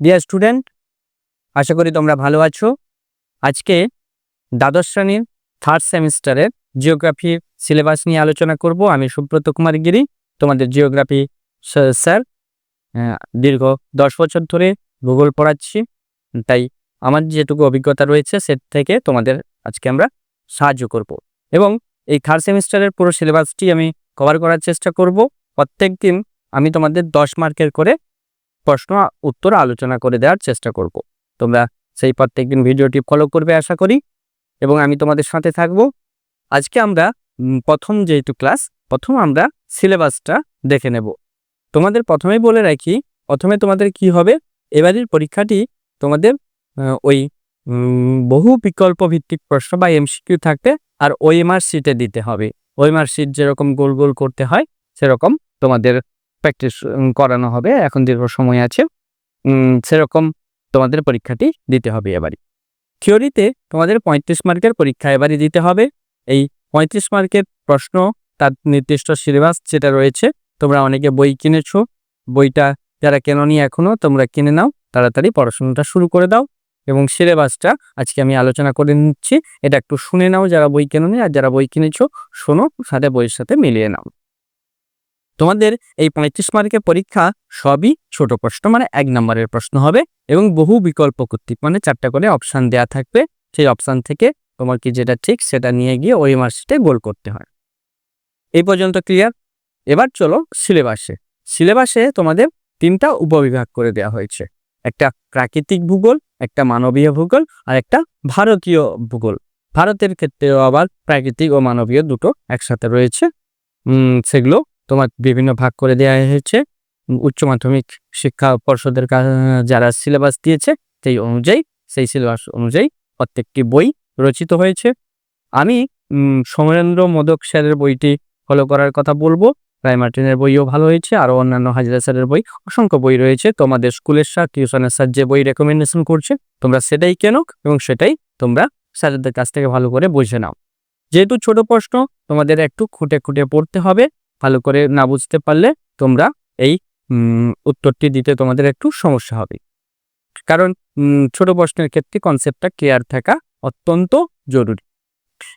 Dear student আশা করি তোমরা ভালো আছো। আজকে দ্বাদশ শ্রেণির থার্ড সেমিস্টারের জিওগ্রাফি সিলেবাস নিয়ে আলোচনা করব। আমি সুব্রত কুমার গিরি, তোমাদের জিওগ্রাফি স্যার দীর্ঘ দশ বছর ধরে ভূগোল পড়াচ্ছি, তাই আমার যেটুকু অভিজ্ঞতা রয়েছে সে থেকে তোমাদের আজকে আমরা সাহায্য করব। এবং এই থার্ড সেমিস্টারের পুরো সিলেবাসটি আমি কভার করার চেষ্টা করব। প্রত্যেক দিন আমি তোমাদের দশ মার্কের করে প্রশ্ন, উত্তর আলোচনা করে দেওয়ার চেষ্টা করব। তোমরা সেই প্রত্যেকদিন ভিডিওটি ফলো করবে আশা করি। এবং আমি তোমাদের সাথে থাকব। আজকে আমরা প্রথম যেহেতু ক্লাস প্রথম আমরা সিলেবাসটা দেখে নেব। তোমাদের প্রথমেই বলে রাখি, প্রথমে তোমাদের কি হবে? এবারের পরীক্ষাটি তোমাদের ওই বহু বিকল্প ভিত্তিক প্রশ্ন বা এমসিকিউ থাকবে আর ওএমআর শিটে দিতে হবে। ওএমআর শিট যেরকম গোল গোল করতে হয়, সেরকম তোমাদের প্র্যাকটিস করানো হবে। এখন দীর্ঘ সময় আছে। সেরকম তোমাদের পরীক্ষাটি দিতে হবে এবারই থিওরিতে তোমাদের পঁয়ত্রিশ মার্কের পরীক্ষা এবারই দিতে হবে। এই পঁয়ত্রিশ মার্কের প্রশ্ন, তার নির্দিষ্ট সিলেবাস যেটা রয়েছে, তোমরা অনেকে বই কিনেছো। বইটা যারা কেননি এখনও, তোমরা কিনে নাও। তাড়াতাড়ি পড়াশোনাটা শুরু করে দাও। এবং সিলেবাসটা আজকে আমি আলোচনা করে নিচ্ছি। এটা একটু শুনে নাও যারা বই কেননি, আর যারা বই কিনেছো, শোনো, সাথে বইয়ের সাথে মিলিয়ে নাও। তোমাদের এই পঁয়ত্রিশ মার্কের পরীক্ষা সবই ছোট প্রশ্ন মানে এক নম্বরের প্রশ্ন হবে এবং বহু বিকল্প কর্তৃক মানে চারটা করে অপশান দেয়া থাকবে। সেই অপশান থেকে তোমার কি যেটা ঠিক সেটা নিয়ে গিয়ে ওই মার্কশিটে গোল করতে হয়। এই পর্যন্ত ক্লিয়ার এবার চলো সিলেবাসে সিলেবাসে তোমাদের তিনটা উপবিভাগ করে দেওয়া হয়েছে। একটা প্রাকৃতিক ভূগোল, একটা মানবীয় ভূগোল আর একটা ভারতীয় ভূগোল। ভারতের ক্ষেত্রেও আবার প্রাকৃতিক ও মানবীয় দুটো একসাথে রয়েছে। সেগুলো তোমার বিভিন্ন ভাগ করে দেওয়া হয়েছে। উচ্চ মাধ্যমিক শিক্ষা পর্ষদের যারা সিলেবাস দিয়েছে, সেই অনুযায়ী, সেই সিলেবাস অনুযায়ী প্রত্যেকটি বই রচিত হয়েছে। আমি সমরেন্দ্র মোদক স্যারের বইটি ফলো করার কথা বলব। রায় মার্টিনের বইও ভালো হয়েছে, আরও অন্যান্য হাজিরা স্যারের বই, অসংখ্য বই রয়েছে। তোমাদের স্কুলের স্যার, টিউশনের স্যার যে বই রেকমেন্ডেশন করছে, তোমরা সেটাই কেনো এবং সেটাই তোমরা স্যারদের কাছ থেকে ভালো করে বুঝে নাও। যেহেতু ছোট প্রশ্ন, তোমাদের একটু খুঁটে খুঁটে পড়তে হবে। ভালো করে না বুঝতে পারলে তোমরা এই উত্তরটি দিতে তোমাদের একটু সমস্যা হবে। কারণ ছোট প্রশ্নের ক্ষেত্রে কনসেপ্টটা ক্লিয়ার থাকা অত্যন্ত জরুরি।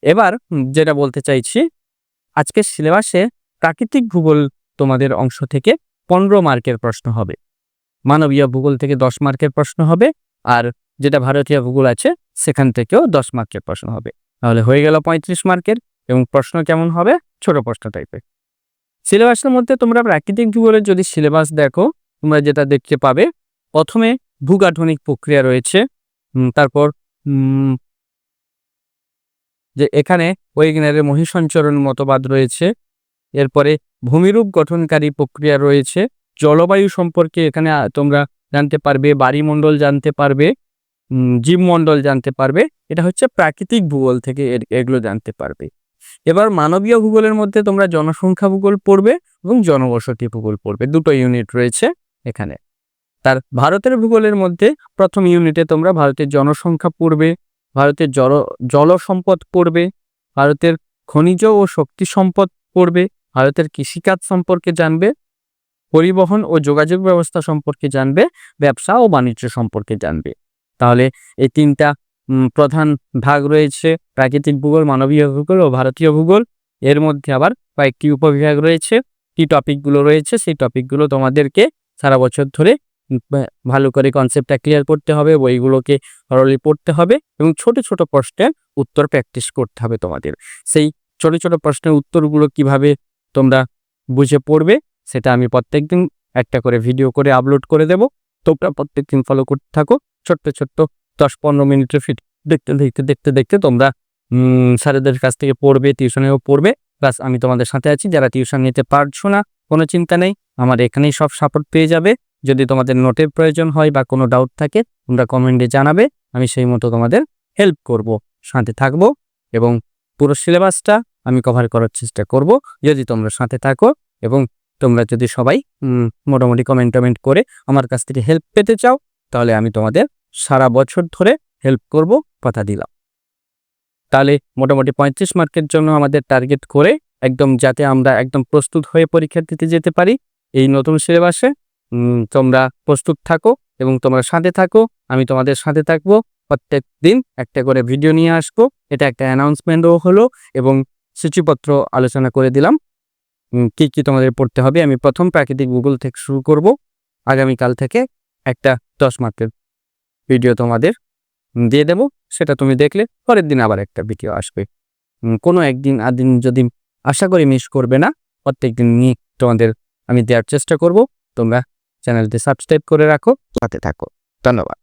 এবার, যেটা বলতে চাইছি, আজকের সিলেবাসে প্রাকৃতিক ভূগোল তোমাদের অংশ থেকে পনেরো মার্কের প্রশ্ন হবে। মানবীয় ভূগোল থেকে দশ মার্কের প্রশ্ন হবে, আর যেটা ভারতীয় ভূগোল আছে, সেখান থেকেও দশ মার্কের প্রশ্ন হবে। তাহলে হয়ে গেল পঁয়ত্রিশ মার্কের, এবং প্রশ্ন কেমন হবে? ছোট প্রশ্ন টাইপের সিলেবাসের মধ্যে তোমরা প্রাকৃতিক ভূগোলের যদি সিলেবাস দেখো, তোমরা যেটা দেখতে পাবে, প্রথমে ভূগাঠনিক প্রক্রিয়া রয়েছে তারপর যে এখানে ওয়েগনারের মহিসঞ্চরণ মতবাদ রয়েছে, এরপরে ভূমিরূপ গঠনকারী প্রক্রিয়া রয়েছে, জলবায়ু সম্পর্কে এখানে তোমরা জানতে পারবে বাড়িমণ্ডল জানতে পারবে জীবমণ্ডল জানতে পারবে, এটা হচ্ছে প্রাকৃতিক ভূগোল থেকে এগুলো জানতে পারবে। এবার মানবীয় ভূগোলের মধ্যে তোমরা জনসংখ্যা ভূগোল পড়বে এবং জনবসতি ভূগোল পড়বে। দুটো ইউনিট রয়েছে এখানে। তার ভারতের ভূগোলের মধ্যে প্রথম ইউনিটে তোমরা ভারতের জনসংখ্যা পড়বে, ভারতের জল জল সম্পদ পড়বে, ভারতের খনিজ ও শক্তি সম্পদ পড়বে, ভারতের কৃষিকাজ সম্পর্কে জানবে, পরিবহন ও যোগাযোগ ব্যবস্থা সম্পর্কে জানবে, ব্যবসা ও বাণিজ্য সম্পর্কে জানবে। তাহলে এই তিনটা প্রধান ভাগ রয়েছে প্রাকৃতিক ভূগোল, মানবীয় ভূগোল ও ভারতীয় ভূগোল। এর মধ্যে আবার কয়েকটি উপবিভাগ রয়েছে। কি টপিকগুলো রয়েছে? সেই টপিকগুলো তোমাদেরকে সারা বছর ধরে ভালো করে কনসেপ্টটা ক্লিয়ার করতে হবে, বইগুলোকে সরলি পড়তে হবে এবং ছোট ছোট প্রশ্নের উত্তর প্র্যাকটিস করতে হবে তোমাদের। সেই ছোট ছোট প্রশ্নের উত্তরগুলো কীভাবে তোমরা বুঝে পড়বে, সেটা আমি প্রত্যেকদিন একটা করে ভিডিও করে আপলোড করে দেব। তোমরা প্রত্যেকদিন ফলো করতে থাকো। ছোট্ট ছোট্ট দশ পনেরো মিনিটের ফিট দেখতে দেখতে দেখতে দেখতে তোমরা স্যারেদের কাছ থেকে পড়বে, টিউশনেও পড়বে। প্লাস আমি তোমাদের সাথে আছি। যারা টিউশন নিতে পারছ না, কোনো চিন্তা নেই। আমার এখানেই সব সাপোর্ট পেয়ে যাবে। যদি তোমাদের নোটের প্রয়োজন হয় বা কোনো ডাউট থাকে, তোমরা কমেন্টে জানাবে। আমি সেই মতো তোমাদের হেল্প করব। সাথে থাকব এবং পুরো সিলেবাসটা আমি কভার করার চেষ্টা করব। যদি তোমরা সাথে থাকো এবং তোমরা যদি সবাই মোটামুটি কমেন্ট টমেন্ট করে আমার কাছ থেকে হেল্প পেতে চাও, তাহলে আমি তোমাদের সারা বছর ধরে হেল্প করব কথা দিলাম। তাহলে মোটামুটি পঁয়ত্রিশ মার্কের জন্য আমাদের টার্গেট করে একদম যাতে আমরা একদম প্রস্তুত হয়ে পরীক্ষা দিতে যেতে পারি, এই নতুন সিলেবাসে তোমরা প্রস্তুত থাকো এবং তোমরা সাথে থাকো, আমি তোমাদের সাথে থাকব, প্রত্যেক দিন একটা করে ভিডিও নিয়ে আসব, এটা একটা অ্যানাউন্সমেন্টও হলো এবং সূচিপত্র আলোচনা করে দিলাম। কি কি তোমাদের পড়তে হবে, আমি প্রথম প্রাকৃতিক গুগল থেকে শুরু করব, আগামীকাল থেকে একটা দশ মার্কের ভিডিও তোমাদের দিয়ে দেবো, সেটা তুমি দেখলে পরের দিন আবার একটা ভিডিও আসবে। কোনো একদিন আদিন যদি আশা করি মিস করবে না প্রত্যেক দিন নিয়ে তোমাদের, আমি দেওয়ার চেষ্টা করব। তোমরা চ্যানেলটি সাবস্ক্রাইব করে রাখো, সাথে থাকো। ধন্যবাদ।